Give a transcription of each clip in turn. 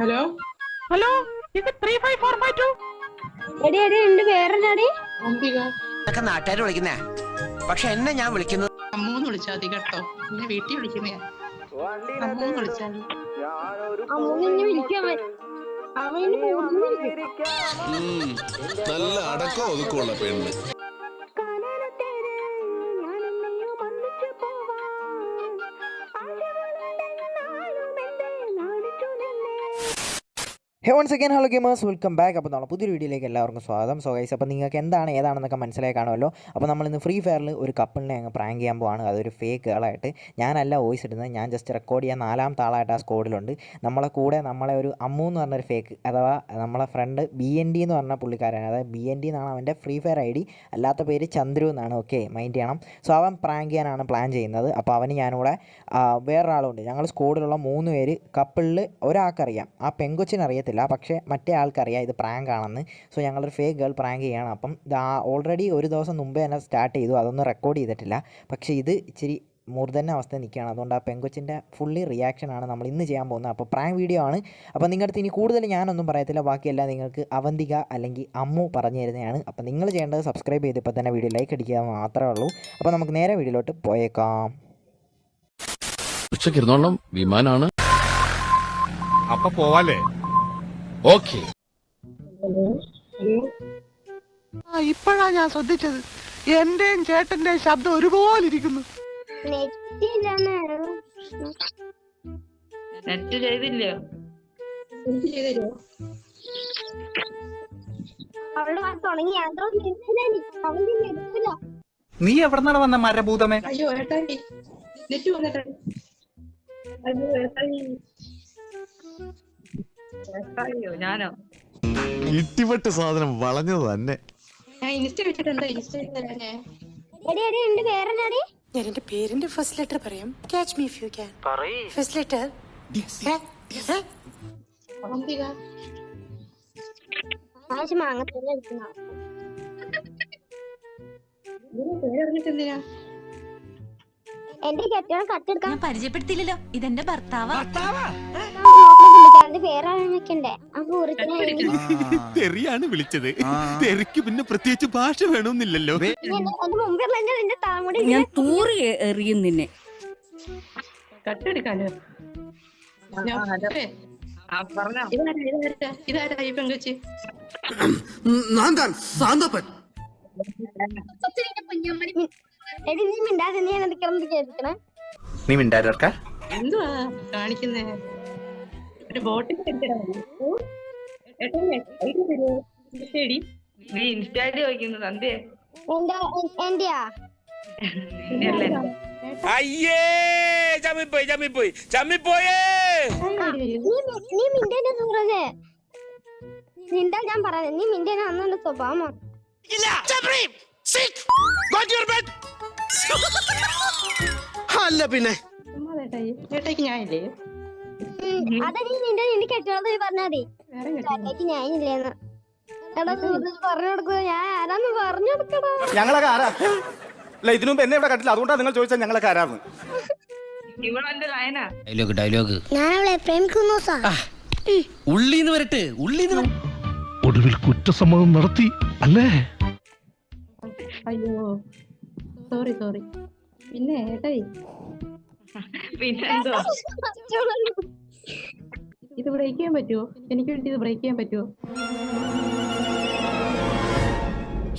Hello? Hello ഇത് three five four five two എടി എടി ഉണ്ട് വേറെന്നാടി അംബിക. ഇതൊക്കെ നാട്ടുകാർ വിളിക്കുന്നേ. പക്ഷെ എന്നെ ഞാൻ വിളിക്കുന്നത് അമ്മൂന്ന് വിളിച്ചാ മതി കേട്ടോ. എന്നെ വീട്ടിൽ വിളിക്കുന്നയാ. അമ്മൂന്ന് വിളിച്ചാ മതി. അമ്മൂന്ന് വിളിക്കാൻ അവന് പോകുന്നു വിളിക്കും. ഉം, നല്ല അടക്കം ഒതുക്കമുള്ള പെണ്ണ്. Hey once second hello gamers welcome back അപ്പോൾ നമ്മൾ പുതിയൊരു വീഡിയോയിലേക്ക് എല്ലാവർക്കും സ്വാഗതം. സോ ഗൈസ് അപ്പോൾ നിങ്ങൾക്ക് എന്താണ് ഏതാണെന്നൊക്കെ മനസ്സിലായി കാണുമല്ലോ. അപ്പോൾ നമ്മൾ ഇന്ന് ഫ്രീ ഫയറിൽ ഒരു കപ്പിളിനെ അങ്ങ് പ്രാങ്ക് ചെയ്യാൻ പോവാണ്. അതൊരു ഫേക്ക് ഗേളായിട്ട് ഞാനല്ല വോയിസ് ഇടുന്നത്. ഞാൻ ജസ്റ്റ് റെക്കോർഡ് ചെയ്യാൻ നാലാം താളായിട്ട് ആ സ്കോഡിലുണ്ട് നമ്മളെ കൂടെ നമ്മളെ ഒരു അമ്മു എന്ന് പറഞ്ഞൊരു ഫേക്ക് അഥവാ നമ്മളെ ഫ്രണ്ട് ബി എൻ ഡി എന്ന് പറഞ്ഞ പുള്ളിക്കാരനാണ്. അതായത് ബി എൻ ഡി എന്നാണ് അവന്റെ ഫ്രീ ഫയർ ഐ ഡി അല്ലാത്ത പേര് ചന്ദ്രു എന്നാണ്. ഓക്കെ മൈൻഡ് ചെയ്യണം. സോ അവൻ പ്രാങ്ക് ചെയ്യാനാണ് പ്ലാൻ ചെയ്യുന്നത്. അപ്പോൾ അവന് ഞാനിവിടെ വേറൊരാളുണ്ട്. ഞങ്ങൾ സ്കോഡിലുള്ള മൂന്ന് പേര് കപ്പിളിൽ ഒരാൾക്കറിയാം. ആ പെങ്കൊച്ചിന് അറിയത്തില്ല പക്ഷേ മറ്റേ ആൾക്കറിയാം ഇത് പ്രാങ്ക് ആണെന്ന്. സോ ഞങ്ങളൊരു ഫേക്ക് ഗേൾ പ്രാങ്ക് ചെയ്യണം. അപ്പം ഇത് ഓൾറെഡി ഒരു ദിവസം മുമ്പേ തന്നെ സ്റ്റാർട്ട് ചെയ്തു. അതൊന്നും റെക്കോർഡ് ചെയ്തിട്ടില്ല. പക്ഷേ ഇത് ഇച്ചിരി മൂർധന്യ അവസ്ഥ നിൽക്കുകയാണ്. അതുകൊണ്ട് ആ പെങ്കൊച്ചിന്റെ ഫുള്ളി റിയാക്ഷനാണ് നമ്മൾ ഇന്ന് ചെയ്യാൻ പോകുന്നത്. അപ്പോൾ പ്രാങ്ക് വീഡിയോ ആണ്. അപ്പോൾ നിങ്ങളുടെ അടുത്ത് ഇനി കൂടുതൽ ഞാനൊന്നും പറയത്തില്ല. ബാക്കിയെല്ലാം നിങ്ങൾക്ക് അവന്തിക അല്ലെങ്കിൽ അമ്മു പറഞ്ഞു തരുന്നതാണ്. അപ്പോൾ നിങ്ങൾ ചെയ്യേണ്ടത് സബ്സ്ക്രൈബ് ചെയ്ത് ഇപ്പോൾ തന്നെ വീഡിയോ ലൈക്ക് അടിക്കുക മാത്രമേ ഉള്ളൂ. അപ്പോൾ നമുക്ക് നേരെ വീഡിയോയിലോട്ട് പോയേക്കാം. ഉച്ചയ്ക്ക് ഇരുന്നോളം വിമാനാണ്. അപ്പൊ പോവാല്ലേ? ഓക്കെ ആ ഇപ്പോഴാ ഞാൻ ശ്രദ്ധിച്ചത്. എന്റെയും ചേട്ടന്റെയും ശബ്ദം ഒരുപോലെ ഇരിക്കുന്നു നെറ്റ് ചെയ്തില്ലയോ? നീ എവിടെന്നാണ് വന്ന മരഭൂതമേ? അയ്യോ ഏട്ടാ നെറ്റ് വന്നിട്ടുണ്ട് അയ്യോ, ഏട്ടായി. ഞാനോ? ഇട്ടിപ്പെട്ട് സാധനം വളഞ്ഞത് തന്നെ. ഞാൻ എന്റെ പേരിന്റെ ഫസ്റ്റ് ലെറ്റർ പറയാം. Catch me if you can first letter എന്റെ കട്ടെടുക്കാൻ ഞാൻ പരിചയപ്പെടുത്തിയില്ലല്ലോ. ഇതെന്റെ ഭർത്താവാ. അപ്പൊ കുറിച്ച് തെറിയാണ് വിളിച്ചത്. തെറിക്ക് പിന്നെ പ്രത്യേകിച്ച് ഭാഷ വേണമെന്നില്ലല്ലോ. ഞാൻ തൂറി എറിയും നിന്നെ. കട്ടെടുക്കാനോ? ഇതാരാ ഈ പെങ്കൊച്ച്? എടി നീ മിണ്ടാതെ നീ കേൾക്കണേ നീ മിണ്ടായിരുക്ക എന്തുവാ കാണിക്കുന്നേ? ഒരു ബോട്ടിൽ ശരി. നീ ഇൻസ്റ്റാഗ്രാം ചോദിക്കുന്നു സന്ധ്യ. എന്റെ എന്റെയാ അയ്യേ ചമ്മിപ്പോയി ചമ്മിപ്പോയി ചമ്മിപ്പോയേ. നീ മിണ്ടേന്റെ സൂറജ് നിണ്ടാ ഞാൻ പറയാം. നീ മിണ്ടേനെ അന്നെ സ്വഭാവമാണ് അല്ല പിന്നെ. ഞാനില്ലേ? അതാ നീ നിന്റെ നിന്റെ കെട്ടിയോളത് പോയി പറഞ്ഞാ മതി. ഞാനില്ലേന്ന്. എടാ പറഞ്ഞു കൊടുക്കുക ഞാൻ ആരാന്ന് പറഞ്ഞു കൊടുക്കടാ. ഞങ്ങളൊക്കെ ആരാ? അല്ല ഇതിനു മുമ്പ് എന്നെ ഇവിടെ കണ്ടില്ല അതുകൊണ്ടാണ് നിങ്ങൾ ചോദിച്ചാൽ ഞങ്ങളൊക്കെ ആരാന്ന്. ഇവളെന്റെ ലയനാ ഡയലോഗ് ഡയലോഗ് ഞാൻ അവളെ പ്രേമിക്കുന്നു സാർ ഉള്ളിന്ന് വരട്ടെ ഉള്ളിന്ന് ഒടുവിൽ കുറ്റസമ്മതം നടത്തി അല്ലേ? അയ്യോ സോറി സോറി പിന്നെ ഏട്ടായി? പിന്നെന്തോ? ഇത് ബ്രേക്ക് ചെയ്യാൻ പറ്റുമോ എനിക്ക് വേണ്ടി ഇത് ബ്രേക്ക് ചെയ്യാൻ പറ്റുമോ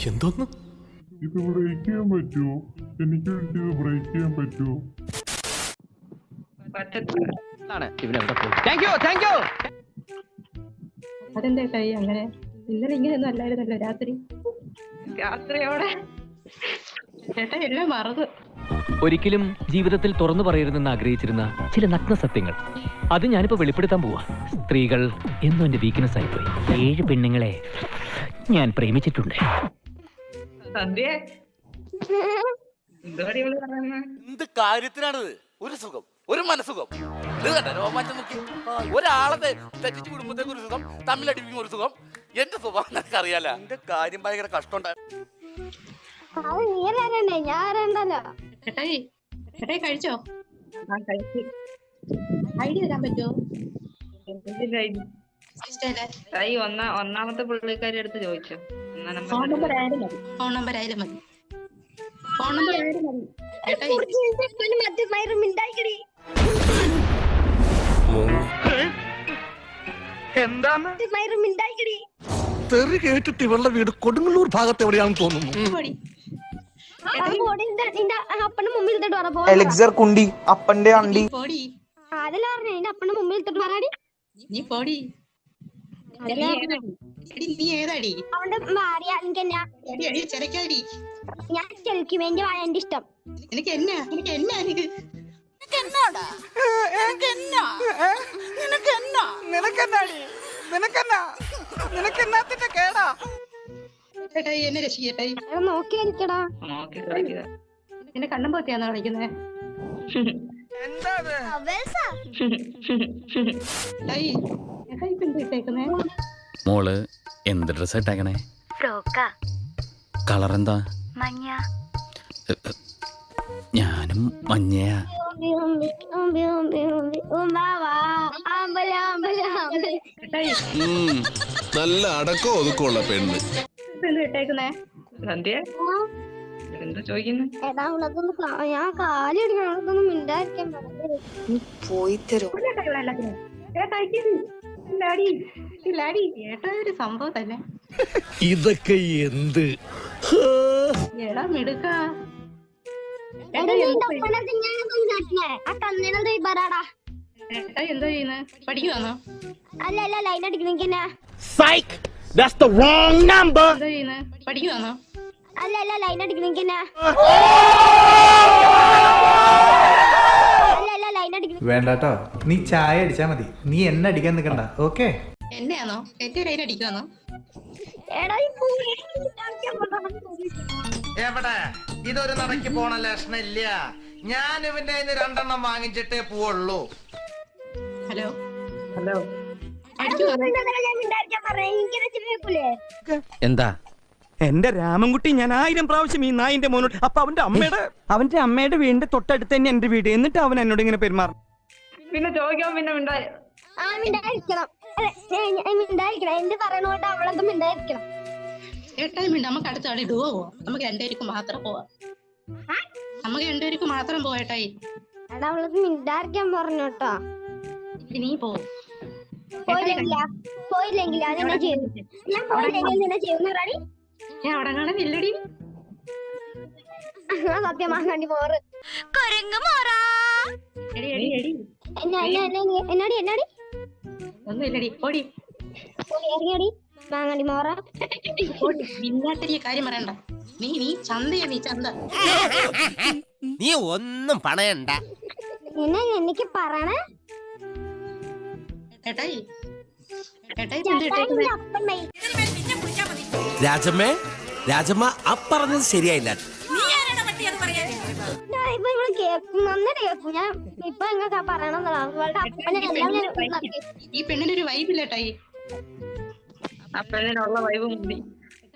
എന്തോന്ന്? ഇത് ബ്രേക്ക് ചെയ്യാൻ പറ്റുമോ എനിക്ക് വേണ്ടി ഇത് ബ്രേക്ക് ചെയ്യാൻ പറ്റുമോ അതെന്താ കൈ അങ്ങനെ? ഇന്നലെ ഇങ്ങനെയൊന്നും അല്ലായിരുന്നല്ലോ രാത്രി. രാത്രിയോടെ ചേട്ടാ എല്ലാം മറന്നു. ഒരിക്കലും ജീവിതത്തിൽ തുറന്നു പറയരുതെന്ന് ആഗ്രഹിച്ചിരുന്ന ചില നഗ്ന സത്യങ്ങൾ. അത് ഞാനിപ്പോ വെളിപ്പെടുത്താൻ പോവാ. സ്ത്രീകൾ എന്നും എന്റെ വീക്ക്നെസ് ആയിപ്പോയി. ഏഴ് പെണ്ണുങ്ങളെ ഞാൻ പ്രേമിച്ചിട്ടുണ്ട്. എന്ത് കാര്യത്തിനാണിത്? ഒരു സുഖം ഒരു മനസുഖം ഇത് കണ്ട? രോമാറ്റം നോക്കി. ഒരാളെ തെറ്റിച്ച് കുടുംബത്തേക്ക് ഒരു സുഖം തമ്മിലടിപ്പിക്കും ഒരു സുഖം? എന്റെ സ്വഭാവം നിനക്ക് അറിയാല എന്റെ കാര്യം? ഭയങ്കര കഷ്ടമുണ്ടായി അത് നീ ആരണ്ടേ ഞാൻ ആരണ്ടല്ലോ ഏട്ടായി ഏട്ടായി കഴിച്ചോ? ഞാൻ കഴിച്ചു. ഐഡിയ തരാൻ പറ്റുമോ തൈ ഒന്നാ ഒന്നാമത്തെ പുള്ളിക്കാരി അടുത്ത് ചോദിച്ചോ. ഫോൺ നമ്പർ ആയാലും മതി. ഫോൺ നമ്പർ ആയാലും മതി. ഫോൺ നമ്പർ ആയാലും മതി. തെറി കേട്ടിട്ട് ഇവളുടെ വീട് കൊടുങ്ങല്ലൂർ ഭാഗത്ത് എവിടെയാണെന്ന് തോന്നുന്നു. അപ്പന്റെ മുമ്പിൽ ഇട്ടിട്ട് പറ പോ. എലിക്സർ കുണ്ടി അപ്പന്റെ അണ്ടി. പോടി. അതല്ല പറഞ്ഞ അപ്പന്റെ മുമ്പിൽ ഇട്ടിട്ട് പറയാടി. നീ പോടി. നീ ഏതാടി? അവന്റെ ഭാര്യ എനിക്ക് എന്നാ? എടി എടി ചെരക്കാടി ഞാൻ എന്റെ എന്റെ ഇഷ്ടം. എനിക്ക് എന്നാ? എനിക്ക് എന്നാ എനിക്ക് നിനക്കെന്നാടി നിനക്കെന്നാ നിനക്കെന്നാത്തിന്റെ കേടാ? എന്നെ രക്ഷിക്കട്ടെ. അത് നോക്കി കളിക്കുക. കണ്ണും പോത്തിയാണോ കളിക്കുന്നത് മോൾ എന്ത് ഡ്രസ് ഇട്ടേക്കണേ? ഫ്രോക്ക. കളർ എന്താ മഞ്ഞ ഞാനും മഞ്ഞയാ. നല്ല അടക്കം ഒതുക്കമുള്ള പെണ്ണ്. എന്ത് ഇട്ടേക്കുന്നേ? സന്ധ്യ എന്താ ചോദിക്കുന്നു? എടാ കാ- ഞാൻ കാലി അടിക്കണം ഉള്ളതൊന്നും മിണ്ടായിരിക്കാൻ ഏട്ടായിക്ക് ഇല്ലാടി ഇല്ലാടി. ഏട്ടായി ഒരു സംഭവം തന്നെ. ഇതൊക്കെ എന്ത്? എടാ മിടുക്ക. എന്തോ ചെയ്യുന്നത് പഠിക്കുവാന്നോ? അല്ല അല്ല ലൈൻ അടിക്കണെങ്കിന്നെ എന്തോ ചെയ്യുന്നത് പഠിക്കുവാന്നോ നമ്പർ അടിക്കണെങ്കിന്നെ അല്ല അല്ല ലൈൻ അടിക്കണെങ്കിൽ വേണ്ടാട്ടോ. നീ ചായ അടിച്ചാ മതി. നീ എന്നെ അടിക്കാൻ നിൽക്കണ്ട ഓക്കെ? എന്നെയാണോ? എന്റെ ലൈൻ പറഞ്ഞു. എവിടെ? ഇതൊരു നടക്ക് പോണ ലക്ഷണില്ല. ഞാൻ ഇവന്റെ രണ്ടെണ്ണം വാങ്ങിച്ചിട്ടേ പോവുള്ളൂ. ഹലോ? ഹലോ. എന്താ? എന്റെ രാമൻകുട്ടി ഞാൻ ആയിരം പ്രാവശ്യം ഈ നായിന്റെ മോനോട് അപ്പൊ അവന്റെ അമ്മയുടെ അവന്റെ അമ്മയുടെ വീടിന്റെ തൊട്ടടുത്ത് തന്നെ എന്റെ വീട്. എന്നിട്ട് അവൻ എന്നോട് ഇങ്ങനെ പെരുമാറും പിന്നെ ചോദിക്കാൻ പിന്നെ മിണ്ടായി. ആ മിണ്ടായിരിക്കണം. അതെ, ഞാൻ- ഞാൻ മിണ്ടായിരിക്കണം. എന്ത് പറയണോട്ട് അവളൊക്കെ മിണ്ടായിരിക്കണം. ഏട്ടായി മിണ്ട. നമുക്ക് അടുത്ത ആളി ഡുവോ പോവാം. നമുക്ക് രണ്ടുപേർക്ക് മാത്രം പോവാം. നമുക്ക് രണ്ടുപേർക്ക് മാത്രം മിണ്ടായിരിക്കാൻ നീ പോവും അതെന്നെ ഞാൻ പോയില്ലെങ്കിൽ നിന്നെ ചെയ്യുന്ന അവിടെ കൊരങ്ങ് മോറാ. എന്നാടി എന്നാടി? ഓടി. ഇറങ്ങിയടി. മാങ്ങാണ്ടി മോറ ഓടി. മിന്നാട്ടരിയ കാര്യം പറയണ്ട. നീ നീ ചന്തയാ നീ ചന്ത. നീ ഒന്നും പണയണ്ട. എന്നാ എനിക്ക് പറയണേ? ഏട്ടായി. രാജമ്മേ രാജമ്മ അപ്പറഞ്ഞത് ശരിയായില്ല. ഞാൻ ഇപ്പൊ ഇവിടെ കേക്കും നന്നായിട്ട് കേക്കും ഞാൻ ഇപ്പൊ എങ്ങനെ പറയണമെന്നല്ല അവളുടെ അപ്പനെ എല്ലാം ഞാൻ ഇതാക്കി. ഈ പെണ്ണിനൊരു വൈബില്ല ഏട്ടായി പെണ്ണിനുള്ള വൈബ് മുടി.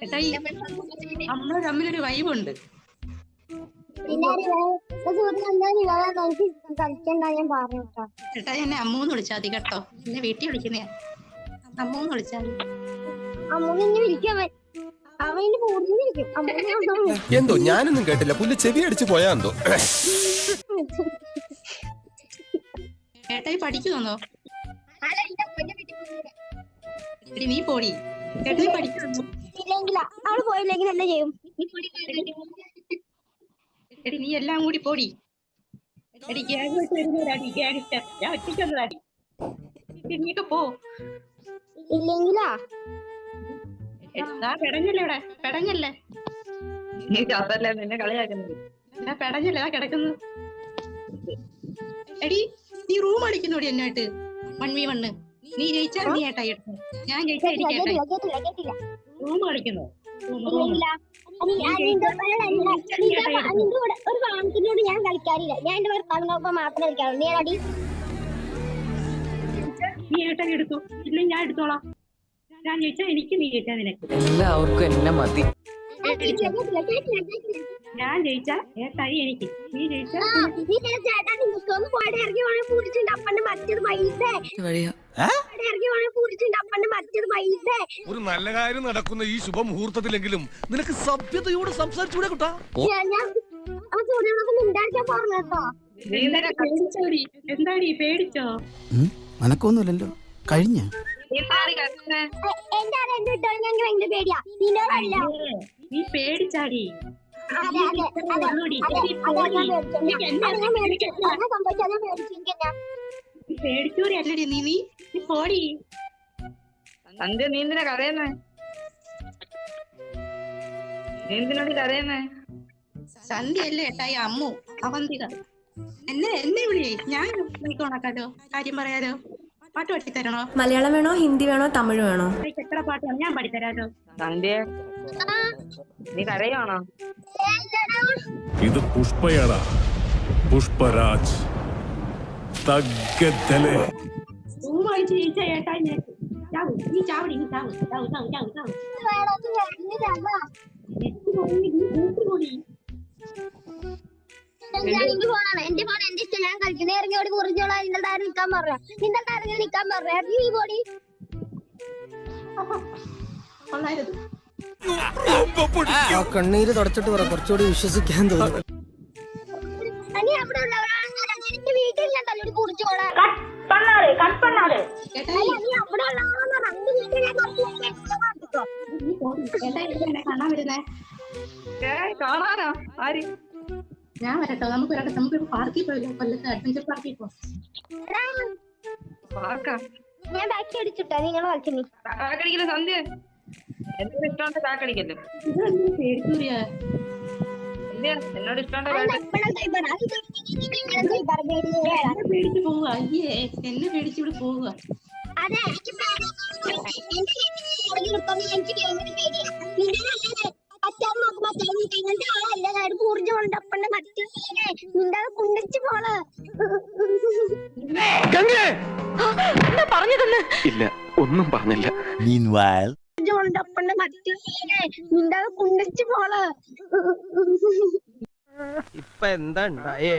ഏട്ടായി നമ്മൾ തമ്മിലൊരു വൈബുണ്ട്. ഒരു ഏട്ടായി എന്നെ അമ്മൂന്ന് വിളിച്ചാൽ മതി കേട്ടോ. എന്നെ വീട്ടിൽ വിളിക്കുന്നയാ. അമ്മൂന്ന് അമ്മൂന്ന് വിളിക്കാൻ എന്തോ ഞാനൊന്നും കേട്ടില്ല. പുല്ല് ചെവി അടിച്ചു പോയാ എന്തോ? ഏട്ടായി പഠിക്കുന്നോ നീ പോടി. ഏട്ടായി അവൾ പോയില്ലെങ്കിൽ ചെയ്യും? എടി നീ എല്ലാം കൂടി പോടി. എടി ഗ്യാഗ് വെച്ച് ഗ്യാങ്സ്റ്റർ ഞാൻ ഒറ്റയ്ക്ക് വന്നതാടി. എടി, നീയൊക്കെ പോ. ഇല്ലെങ്കിലാ? പെടഞ്ഞല്ലേ ഇവിടെ പെടഞ്ഞല്ലേ? നീ ചത്തല്ലേ നിന്നെ കളിയാക്കുന്നത്. എന്താ പെടഞ്ഞല്ലേ? കിടക്കുന്നു എടി നീ റൂം അടിക്കുന്നോടി എന്നായിട്ട്. One V one. നീ ജയിച്ചാൽ ഏട്ടായി ഞാൻ ജയിച്ചാൽ എനിക്ക് ഏട്ടായി റൂം ഒരു ഞാൻ കളിക്കാറില്ല. ഞാൻ എന്റെ ഭർത്താവിനൊപ്പം മാത്രമേ കളിക്കാറുള്ളൂ. ഞാൻ അടി നീ ഏട്ടായി എടുത്തു. ഇല്ലെങ്കിൽ ഞാൻ എടുത്തോളാം. ഞാൻ ജയിച്ചാൽ എനിക്ക് നീ ഏറ്റാ നിനക്ക്. എല്ലാവർക്കും എന്നെ മതി. ഞാൻ ജയിച്ച ഏട്ടായി എനിക്ക്. നീ ഒരു നല്ല കാര്യം നടക്കുന്ന ഈ ശുഭമുഹൂർത്തത്തിലെങ്കിലും നിനക്ക് സഭ്യതയോട് സംസാരിച്ചൂടെ കുട്ടാ? എന്താടി പേടിച്ചോ? അനക്കൊന്നുമില്ലല്ലോ. കഴിഞ്ഞ. നീ പേടിച്ചാടി. നീ അല്ലടി നീ നീ നീ പോടി. സന്ധ്യ നീ എന്തിനാ കരയുന്നേ? നീ എന്തിനോട് കരയുന്നേ? സന്ധ്യ അല്ലേ ഏട്ടായി അമ്മു അവന്തിക. എന്നെ ഞാൻ കാര്യം പറയാലോ. പാട്ട് പഠിത്തരണോ മലയാളം വേണോ ഹിന്ദി വേണോ തമിഴ് വേണോ? എത്ര പാട്ടാണ്? ഞാൻ പഠിത്തരാലോ സന്ധ്യ നീ കരയാണോ ഇത് പുഷ്പയാണ് പുഷ്പരാജ്. തഗ്ഗത്തലെ എനിക്ക് പോണാണ് എന്റെ ഫോൺ എന്റെ ഇഷ്ടം. ഞാൻ കളിക്കുന്നത് ഇറങ്ങി ഓടി കുറിച്ചോളാം നിങ്ങളുടെ ആരും നിൽക്കാൻ പറഞ്ഞ? നിങ്ങളുടെ ആരും നിൽക്കാൻ പറഞ്ഞ? ഇറങ്ങി നീ പോടി. കൊള്ളായിരുന്നു. കണ്ണീര് തുടച്ചിട്ട് പറ. കുറച്ചുകൂടി വിശ്വസിക്കാൻ തോന്നുന്നു. അവിടെ എന്റെ കുറിച്ചോളാം രണ്ട് വീട്ടിൽ ഞാൻ കാണാൻ വരുന്നേ? കാണാനോ? ആര്? ഞാൻ വരട്ടോ നമുക്ക് വരട്ടെ നമുക്ക് പാർക്കിൽ പോയില്ലോ കൊല്ലത്ത് അഡ്വഞ്ചർ പാർക്കിൽ പോവാം പാർക്കാ ഞാൻ ബാക്കി അടിച്ചിട്ടാ നിങ്ങൾ കളിച്ചു കാക്കടിക്കൽ സന്ധ്യ എന്നോട് ഇഷ്ടമുണ്ട് സന്ധ്യ എന്നോട് ഇഷ്ടമുണ്ട് പേടിച്ച് പോവുക അയ്യേ എന്നെ പേടിച്ച് ഇവിടെ പോവുക അതെ എനിക്ക് കുണ്ടിച്ച് പോൾ ഇല്ല ഒന്നും പറഞ്ഞില്ല. ഊർജമുണ്ട് അപ്പന്റെ മറ്റേ നിന്റെ അത് കുണ്ടിച്ച് പോൾ ഇപ്പൊ എന്താ ഉണ്ടായേ?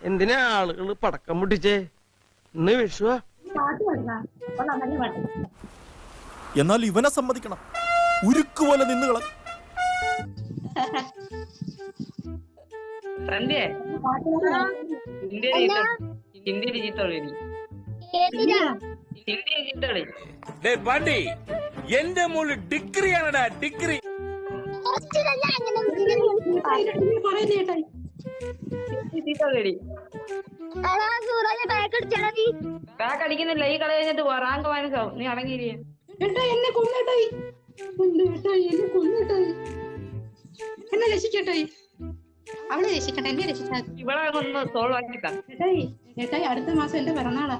എന്തിനാ ആളുകൾ പടക്കം പൊട്ടിച്ചേ? ഇന്ന് വിഷുവാ. എന്നാൽ ഇവനെ സമ്മതിക്കണം. ഉരുക്കുപോലെ നിന്നുകള ഡിഗ്രിയാണടാ ഡിഗ്രി. കുറച്ചിലല്ല അങ്ങനെ വിളിക്കുന്നത്. നീ പറയുന്നേ ഏട്ടായി ഹിന്ദി ഡിഗ്രി എടാ ഡിഗ്രി ബാക്ക് അടിക്കുന്നില്ല ഈ കളി കഴിഞ്ഞിട്ട് റാങ്ക് വാങ്ങിച്ചാവും നീ അടങ്ങിയില്ലേ എന്നെ കൊന്നേട്ടായി എന്നെ കൊന്നേട്ടായി എന്നെ രക്ഷിക്കട്ടായി അവളെ രക്ഷിക്കട്ടെ എന്നെ രക്ഷിച്ചാ ഇവിടെ ഒന്ന് സോൾവ് ആക്കിട്ടാ ഏട്ടായി ഏട്ടായി അടുത്ത മാസം എന്റെ പിറന്നാളാ.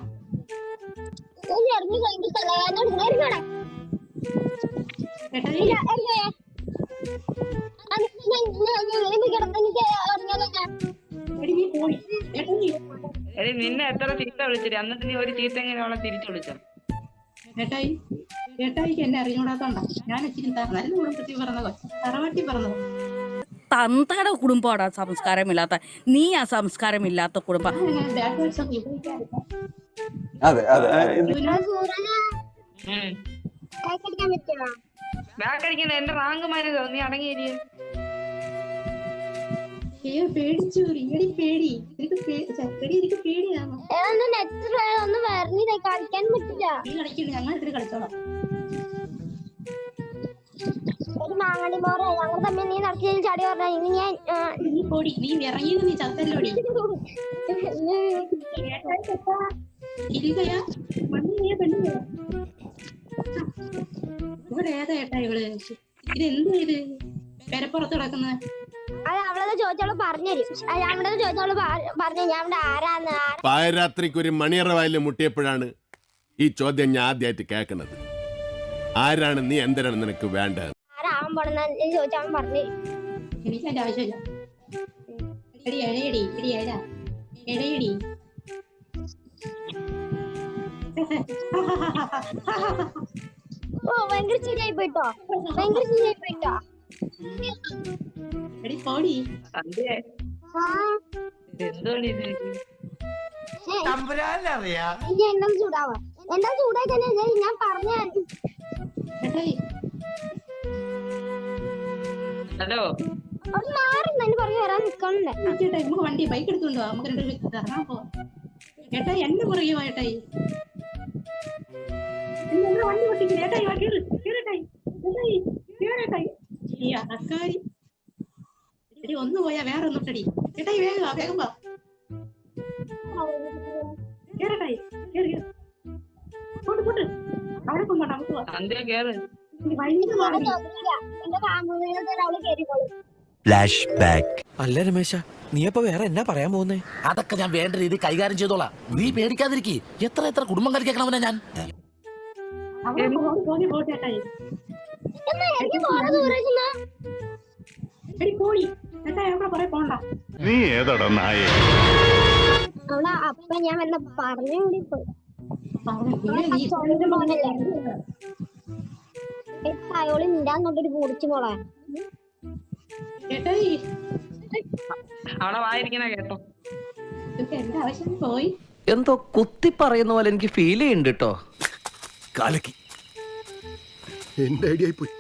നിന്നെ എത്ര ചീത്ത വിളിച്ചിട്ട് അന്നിട്ട് നീ ഒരു ചീത്ത എങ്ങനെ അവളെ തിരിച്ചു വിളിച്ചോ? ഏട്ടായി ഏട്ടായിക്ക് എന്നെ അറിഞ്ഞൂടാത്തോണ്ടാ ഞാൻ ഇച്ചിരി നല്ല കുടുംബത്തിൽ പറഞ്ഞതോ തറവാട്ടി പറഞ്ഞതോ തന്തയുടെ കുടുംബമാടാ സംസ്കാരമില്ലാത്ത നീ ആ സംസ്കാരമില്ലാത്ത കുടുംബം. അതെ അതെ. എന്റെ റാങ്ക് മാനോ നീ അടങ്ങിയില്ലേ ഏ പേടിച്ചു. എടി പേടി. എനിക്ക് എടി എനിക്ക് പേടിയാണോ? ഒന്ന് നെറ്റ് ഒന്ന് വരഞ്ഞില്ല കളിക്കാൻ പറ്റില്ല. നീ കളിക്കില്ല ഞങ്ങൾ ഇതിൽ കളിച്ചോളാം. ഒരു മാങ്ങാടി മോറ ഞങ്ങൾ തമ്മിൽ നീ നടത്തി ചാടി പറഞ്ഞ ഇനി ഞാൻ നീ പോടി നീ ഇറങ്ങിയത് നീ ചത്തല്ലോടി. ഇരിക്കയാ. മണ്ണിയ പെണ്ണു ഇവിടെ ഏതാ ഏട്ടാ ഇവൾ? ഇത് എന്ത് ഇത്? പെരപ്പുറത്ത് കിടക്കുന്ന. അത് അവളത് ചോദിച്ചോളൂ പറഞ്ഞുതരും അത് അവിടെ ചോദിച്ചോളൂ പറഞ്ഞു ഞാൻ അവിടെ ആരാന്ന് ആ- പായരാത്രിക്ക് ഒരു മണിയറ വായിൽ മുട്ടിയപ്പോഴാണ് ഈ ചോദ്യം ഞാൻ ആദ്യമായിട്ട് കേൾക്കുന്നത്. ആരാണ് നീ എന്തിനാണ് നിനക്ക് വേണ്ടത്? ആരാവാൻ പോണെന്ന് ചോദിച്ചാൽ അവൻ പറഞ്ഞു. എനിക്ക് അതിന്റെ ആവശ്യമില്ല എടി എഴയടി എടി എഴ എഴയടി ഓ ഭയങ്കര ശരിയായി പോയിട്ടോ? ഭയങ്കര ശരിയായി പോയിട്ടോ? എടി പോടി. എന്താ ചൂടാവാ. എന്താ ചൂടായി തന്നെ? ഞാൻ പറഞ്ഞു ഹലോ. മാറി എന്നെ പറഞ്ഞു വരാൻ ചേട്ടായി നമുക്ക് വണ്ടി ബൈക്ക് എടുത്തോണ്ട് നമുക്ക് രണ്ടു ഇറങ്ങാൻ പോ. ഏട്ടായി എന്നെ പറയുമോ ഏട്ടായി വണ്ടി പൊട്ടിക്കില്ല? ഏട്ടായി വാ കേറ് കേറേട്ടായി കേറേട്ടായി ഈ അക്കാരി എടി ഒന്ന് പോയാ വേറെ ഒന്നിട്ടടി ഏട്ടായി വേഗം വാ വേഗം വാ. കേറട്ടായി കേറി കേറ്. പോട്ട് പോട്ട്. അവിടെ പോകണ്ട നമുക്ക് വാ. കേറ്. ഈ ബാക്ക് അല്ല രമേശ നീ അപ്പൊ വേറെ എന്നാ പറയാൻ പോകുന്നേ? അതൊക്കെ ഞാൻ വേണ്ട രീതി കൈകാര്യം ചെയ്തോളാം. നീ പേടിക്കാതിരിക്കി. എത്ര എത്ര കുടുംബം കളിക്കണവനെ ഞാൻ. നീ ഏതാടാ നായേ? അവിടെ അപ്പ ഞാൻ വന്ന പറഞ്ഞു കൂടി പോയി. പൂടിച്ചു മോളെ അവിടെ വായിരിക്കണ കേട്ടോ. ഇതൊക്കെ എന്റെ ആവശ്യം? പോയി. എന്തോ കുത്തി പറയുന്ന പോലെ എനിക്ക് ഫീൽ ചെയ്യുന്നുണ്ട് കേട്ടോ കാലക്കി. എന്റെ ഐഡിയ പോയി.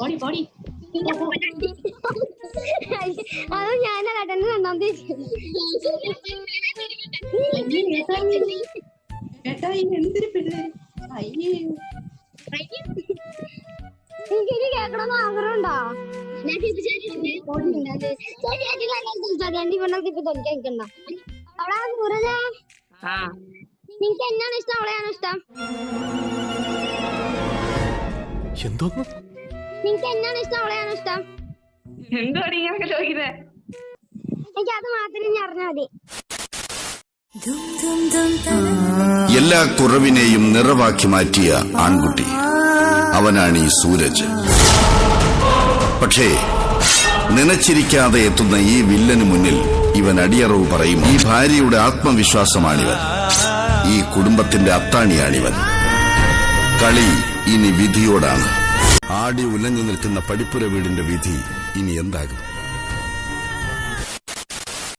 പോടി. പോടി അത് ഞാൻ കട്ടന് രണ്ടാമത്തെ ഏട്ടായി എന്തൊരു പിള്ളേര് അയ്യേ. എനിക്കിനി കേക്കണമെന്ന് ആഗ്രഹമുണ്ടോ? അവിടെ സൂരജ ആ. നിനക്ക് എന്നാണ് ഇഷ്ടം? അവളെയാണോ ഇഷ്ടം? എന്തോന്ന്? നിനക്ക് എന്നാണ് ഇഷ്ടം? അവളെയാണോ ഇഷ്ടം? എന്താണ് ഇങ്ങനൊക്കെ ചോദിക്കുന്നേ? എനിക്ക് അത് മാത്രം ഞാൻ അറിഞ്ഞാൽ മതി. എല്ലാ കുറവിനെയും നിറവാക്കി മാറ്റിയ ആൺകുട്ടി. അവനാണ് ഈ സൂരജ്. പക്ഷേ നനച്ചിരിക്കാതെ എത്തുന്ന ഈ വില്ലന് മുന്നിൽ ഇവൻ അടിയറവ് പറയും ഈ ഭാര്യയുടെ ആത്മവിശ്വാസമാണിവൻ. ഈ കുടുംബത്തിന്റെ അത്താണിയാണിവൻ. കളി ഇനി വിധിയോടാണ്. ആടി ഉലഞ്ഞു നിൽക്കുന്ന പടിപ്പുര വീടിന്റെ വിധി ഇനി എന്താകും?